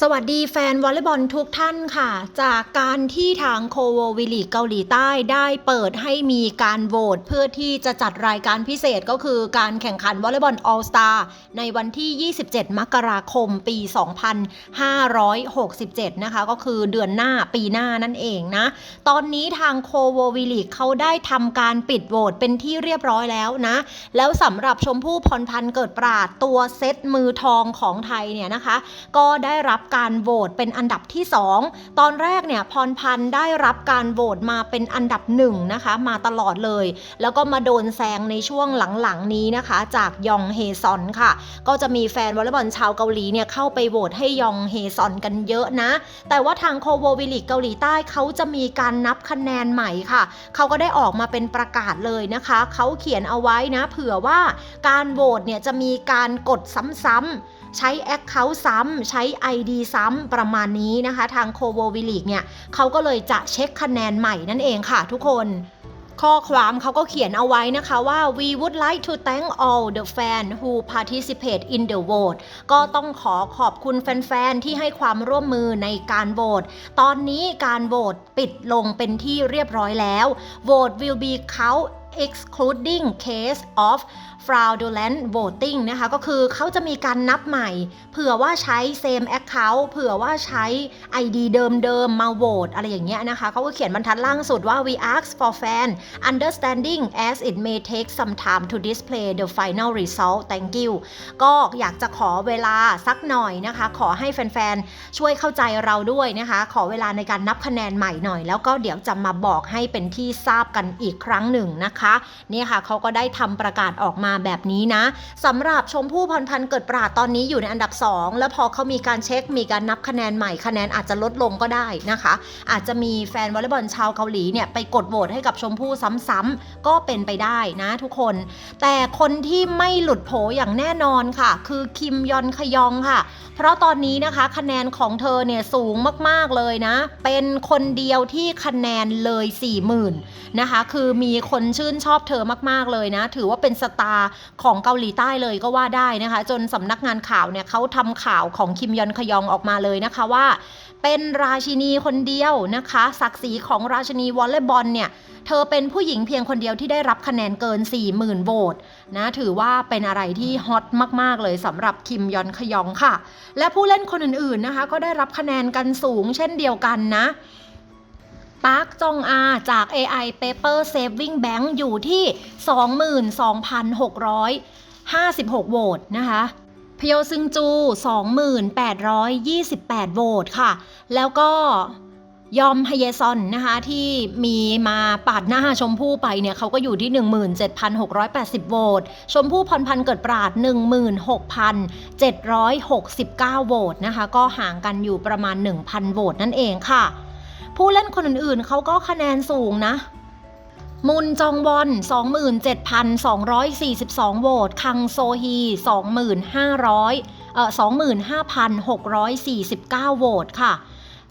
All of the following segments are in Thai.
สวัสดีแฟนวอลเลย์บอลทุกท่านค่ะ จากการที่ทางโคโววิลีเกาหลีใต้ได้เปิดให้มีการโหวตเพื่อที่จะจัดรายการพิเศษก็คือการแข่งขันวอลเลย์บอลออลสตาในวันที่ 27 มกราคมปี 2567 นะคะ ก็คือเดือนหน้าปีหน้านั่นเองนะ ตอนนี้ทางโคโววิลีเขาได้ทำการปิดโหวตเป็นที่เรียบร้อยแล้วนะ แล้วสำหรับชมพู่พรพันธ์เกิดปราดตัวเซตมือทองของไทยเนี่ยนะคะ ก็ได้รับการโหวตเป็นอันดับที่ 2 ตอนแรกเนี่ยพรพันธ์ได้รับการโหวตมาเป็นอันดับหนึ่งนะคะ มาตลอดเลย แล้วก็มาโดนแซงในช่วงหลังๆนี้นะคะ จากยองเฮซอนค่ะ ก็จะมีแฟนวอลเลย์บอลชาวเกาหลีเนี่ยเข้าไปโหวตให้ยองเฮซอนกันเยอะนะ แต่ว่าทางโคโววิลิกเกาหลีใต้เขาจะมีการนับคะแนนใหม่ค่ะ เขาก็ได้ออกมาเป็นประกาศเลยนะคะ เขาเขียนเอาไว้นะ เผื่อว่าการโหวตเนี่ยจะมีการกดซ้ำๆ ใช้ Account ซ้ำใช้ ID ซ้ำประมาณนี้นะคะ ทางโคโววิลิกเนี่ยเขาก็เลยจะเช็คคะแนนใหม่นั่นเองค่ะทุกคนข้อความเขาก็เขียนเอาไว้นะคะว่า we would like to thank all the fan who participate in the vote ก็ต้องขอขอบคุณแฟนๆ ที่ให้ความร่วมมือในการโหวต ตอนนี้การโหวตปิดลงเป็นที่เรียบร้อยแล้ว vote will be count excluding case of fraudulent voting นะคะก็คือเขาจะมีการนับใหม่ เผื่อว่าใช้ same account เผื่อว่าใช้ ID เดิมๆมาโหวตอะไรอย่างเงี้ยนะคะเขาก็เขียนบรรทัดล่างสุดว่า we ask for fan understanding as it may take some time to display the final result thank you ก็อยากจะขอเวลาสักหน่อยนะคะ ขอให้แฟนๆ ช่วยเข้าใจเราด้วยนะคะ ขอเวลาในการนับคะแนนใหม่หน่อย แล้วก็เดี๋ยวจะมาบอกให้เป็นที่ทราบกันอีกครั้งหนึ่งนะคะนี่ค่ะเขาก็ได้ทำประกาศออกมาแบบนี้นะสำหรับชมพู่พรพันธ์เกิดปราดตอนนี้อยู่ในอันดับ 2 แล้วพอเขามีการเช็คมีการนับคะแนนใหม่คะแนนอาจจะลดลงก็ได้นะคะ อาจจะมีแฟนวอลเลย์บอลชาวเกาหลีเนี่ยไปกดโหวตให้กับชมพู่ซ้ำๆก็เป็นไปได้นะทุกคน แต่คนที่ไม่หลุดโผอย่างแน่นอนค่ะ คือคิมยอนขยองค่ะ เพราะตอนนี้นะคะคะแนนของเธอเนี่ยสูงมากๆเลยนะ เป็นคนเดียวที่คะแนนเลย 40,000นะคะ คือมีคนชื่นชอบเธอมากๆเลยนะ ถือว่าเป็นสตาร์ของเกาหลีใต้เลยก็ว่าได้นะคะ จนสำนักงานข่าวเนี่ยเขาทำข่าวของคิมยอนขยองออกมาเลยนะคะว่า เป็นราชินีคนเดียวนะคะ ศักดิ์ศรีของราชินีวอลเลย์บอลเนี่ยเธอเป็นผู้หญิงเพียงคนเดียวที่ได้รับคะแนนเกิน 40,000โหวตนะถือว่าเป็นอะไรที่ฮอตมาก ๆ เลยสำหรับคิมยอนขยองค่ะ และผู้เล่นคนอื่นๆนะคะ ก็ได้รับคะแนนกันสูงเช่นเดียวกันนะ ปาร์คจงอาจาก AI Paper Saving Bank อยู่ที่ 22,656 โหวตนะคะพโยซึงจู 2,828 โหวตค่ะ แล้วก็ยอมฮเยซอนนะคะที่มีมาปาดหน้าชมพู่ไปเนี่ยเขาก็อยู่ที่ 17,680 โหวต ชมพู่พรพันเกิดปราด 16,769 โหวตนะคะ ก็ห่างกันอยู่ประมาณ 1,000 โหวตนั่นเองค่ะ ผู้เล่นคนอื่นๆ เขาก็คะแนนสูงนะ มุนจองวอน27,242 โหวต คังโซฮี 25,000เอ่อ25,649 โหวตค่ะ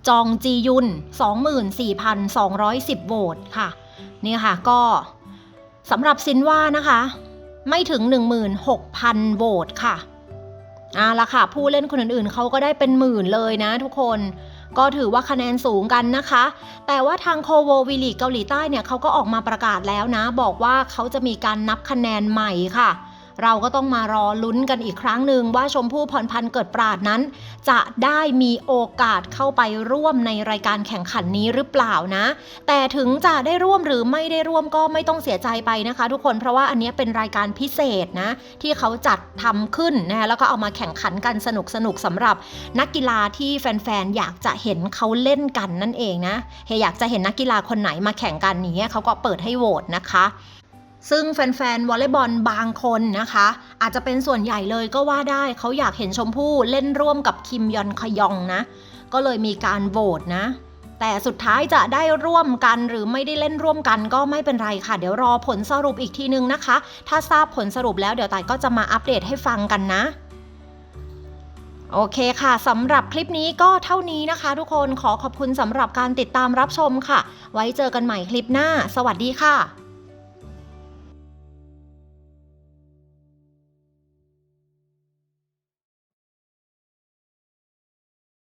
จองจียุน 24,210 โหวตค่ะ นี่ค่ะก็สำหรับซินว่านะคะ ไม่ถึง 16,000 โหวตค่ะอ่าละค่ะ ผู้เล่นคนอื่นๆ เขาก็ได้เป็นหมื่นเลยนะทุกคน ก็ถือว่าคะแนนสูงกันนะคะ แต่ว่าทางโคโววิลีเกาหลีใต้เนี่ยเขาก็ออกมาประกาศแล้วนะ บอกว่าเขาจะมีการนับคะแนนใหม่ค่ะ เราก็ต้องมารอลุ้นกันอีกครั้งหนึ่งว่าชมพู่พรพันธ์เกิดปราดนั้น จะได้มีโอกาสเข้าไปร่วมในรายการแข่งขันนี้หรือเปล่านะ แต่ถึงจะได้ร่วมหรือไม่ได้ร่วมก็ไม่ต้องเสียใจไปนะคะ ทุกคนเพราะว่าอันนี้เป็นรายการพิเศษนะ ที่เขาจัดทำขึ้นนะคะแล้วก็เอามาแข่งขันกันสนุกสนุกสำหรับนักกีฬาที่แฟนๆอยากจะเห็นเขาเล่นกันนั่นเองนะเฮยอยากจะเห็นนักกีฬาคนไหนมาแข่งกันอย่างเงี้เขาก็เปิดให้โหวตนะคะ ซึ่งแฟนๆวอลเลย์บอลบางคนนะคะ อาจจะเป็นส่วนใหญ่เลยก็ว่าได้เขาอยากเห็นชมพู่เล่นร่วมกับคิมยอนขยองนะ ก็เลยมีการโหวตนะ แต่สุดท้ายจะได้ร่วมกันหรือไม่ได้เล่นร่วมกันก็ไม่เป็นไรค่ะ เดี๋ยวรอผลสรุปอีกทีนึงนะคะ ถ้าทราบผลสรุปแล้วเดี๋ยวต่ายก็จะมาอัปเดตให้ฟังกันนะโอเคค่ะสำหรับคลิปนี้ก็เท่านี้นะคะ ทุกคนขอขอบคุณสำหรับการติดตามรับชมค่ะ ไว้เจอกันใหม่คลิปหน้า สวัสดีค่ะ